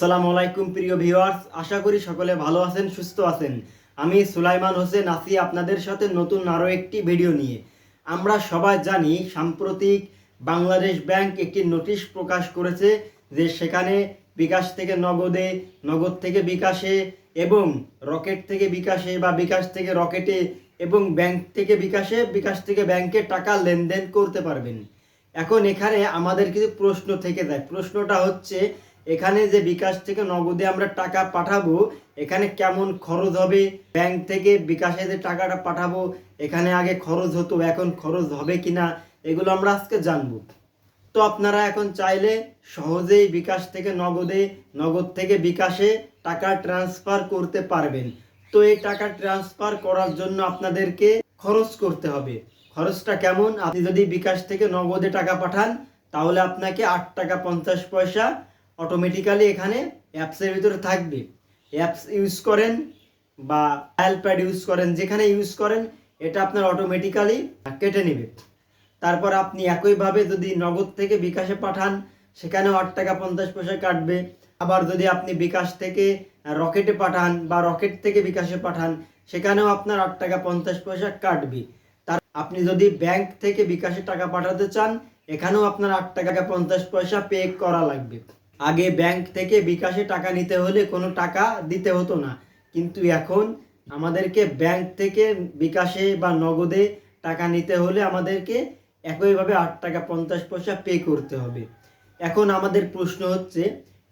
আসসালামু আলাইকুম, প্রিয় ভিউয়ার্স। আশা করি সকলে ভালো আছেন, সুস্থ আছেন। আমি সুলাইমান হোসেন আসি আপনাদের সাথে নতুন আরও একটি ভিডিও নিয়ে। আমরা সবাই জানি, সাম্প্রতিক বাংলাদেশ ব্যাংক একটি নোটিশ প্রকাশ করেছে যে সেখানে বিকাশ থেকে নগদে, নগদ থেকে বিকাশে এবং রকেট থেকে বিকাশে বা বিকাশ থেকে রকেটে এবং ব্যাংক থেকে বিকাশে, বিকাশ থেকে ব্যাংকে টাকা লেনদেন করতে পারবেন। এখন এখানে আমাদের কিছু প্রশ্ন থেকে যায়। প্রশ্নটা হচ্ছে এখানে যে বিকাশ থেকে নগদে আমরা টাকা পাঠাবো, এখানে কেমন খরচ হবে? ব্যাংক থেকে বিকাশে যে টাকাটা পাঠাবো, এখানে আগে খরচ হতো, এখন খরচ হবে কিনা, এগুলো আমরা আজকে জানব। তো আপনারা এখন চাইলে সহজেই বিকাশ থেকে নগদে, নগদ থেকে বিকাশে টাকা ট্রান্সফার করতে পারবেন। তো এই টাকা ট্রান্সফার করার জন্য আপনাদেরকে খরচ করতে হবে। খরচটা কেমন? আপনি যদি বিকাশ থেকে নগদে টাকা পাঠান, তাহলে আপনাকে আট টাকা পঞ্চাশ পয়সা অটোমেটিক্যালি এখানে অ্যাপসের ভিতরে থাকবে। অ্যাপস ইউজ করেন বা ডায়াল প্যাড ইউজ করেন, যেখানে ইউজ করেন, এটা আপনার অটোমেটিক্যালি কেটে নেবে। তারপর আপনি একইভাবে যদি নগদ থেকে বিকাশে পাঠান, সেখানেও আট টাকা পঞ্চাশ পয়সা কাটবে। আবার যদি আপনি বিকাশ থেকে রকেটে পাঠান বা রকেট থেকে বিকাশে পাঠান, সেখানেও আপনার আট টাকা পঞ্চাশ পয়সা কাটবে। তার আপনি যদি ব্যাংক থেকে বিকাশে টাকা পাঠাতে চান, এখানেও আপনার আট টাকা পঞ্চাশ পয়সা পে করা লাগবে। আগে ব্যাংক থেকে বিকাশে টাকা নিতে হলে কোনো টাকা দিতে হতো না। কিন্তু এখন আমাদেরকে ব্যাংক থেকে বিকাশে বা নগদে টাকা নিতে হলে আমাদেরকে একইভাবে আট টাকা পঞ্চাশ পয়সা পে করতে হবে। এখন আমাদের প্রশ্ন হচ্ছে,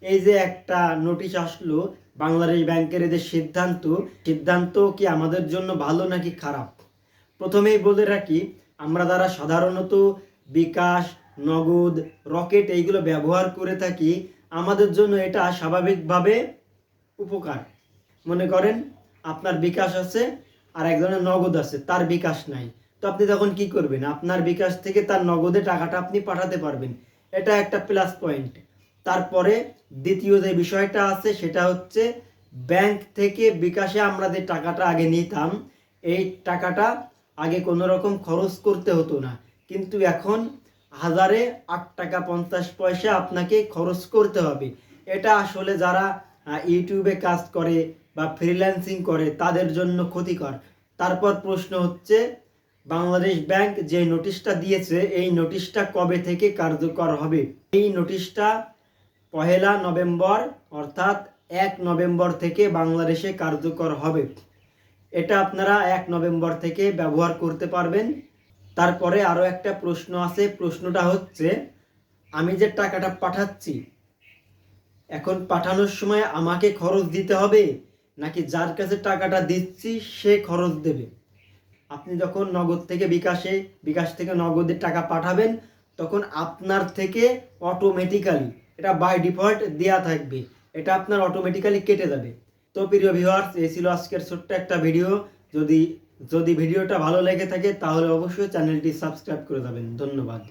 এই যে একটা নোটিশ আসলো বাংলাদেশ ব্যাংকের যে সিদ্ধান্ত সিদ্ধান্ত কি আমাদের জন্য ভালো নাকি খারাপ? প্রথমেই বলে রাখি, আমরা যারা সাধারণত বিকাশ, নগদ, রকেট এইগুলো ব্যবহার করে থাকি আমাদের জন্য এটা স্বাভাবিকভাবে উপকার। মনে করেন, আপনার বিকাশ আছে, আর একজনের নগদ আছে, তার বিকাশ নাই। তো আপনি তখন কি করবেন? আপনার বিকাশ থেকে তার নগদে টাকাটা আপনি পাঠাতে পারবেন। এটা একটা প্লাস পয়েন্ট তারপরে দ্বিতীয় যে বিষয়টা আছে, সেটা হচ্ছে ব্যাংক থেকে বিকাশে আমরা যে টাকাটা আগে নিতাম, এই টাকাটা আগে কোনো রকম খরচ করতে হতো না। কিন্তু এখন হাজারে আট টাকা পঞ্চাশ পয়সা আপনাকে খরচ করতে হবে। এটা আসলে যারা ইউটিউবে কাজ করে বা ফ্রিল্যান্সিং করে, তাদের জন্য ক্ষতিকর। তারপর প্রশ্ন হচ্ছে, বাংলাদেশ ব্যাংক যে নোটিশটা দিয়েছে, এই নোটিশটা কবে থেকে কার্যকর হবে? এই নোটিশটা পহেলা নভেম্বর, অর্থাৎ এক নভেম্বর থেকে বাংলাদেশে কার্যকর হবে। এটা আপনারা এক নভেম্বর থেকে ব্যবহার করতে পারবেন। তারপরে আরও একটা প্রশ্ন আছে, প্রশ্নটা হচ্ছে, আমি যে টাকাটা পাঠাচ্ছি, এখন পাঠানোর সময় আমাকে খরচ দিতে হবে, নাকি যার কাছে টাকাটা দিচ্ছি সে খরচ দেবে? আপনি যখন নগদ থেকে বিকাশে, বিকাশ থেকে নগদে টাকা পাঠাবেন, তখন আপনার থেকে অটোমেটিক্যালি এটা বাই ডিফল্ট দেয়া থাকবে, এটা আপনার অটোমেটিক্যালি কেটে যাবে। তো প্রিয় ভিউয়ার্স এই ছিল আজকের ছোট্ট একটা ভিডিও যদি যদি ভিডিওটা ভালো লেগে থাকে তাহলে অবশ্যই চ্যানেলটি সাবস্ক্রাইব করে যাবেন ধন্যবাদ।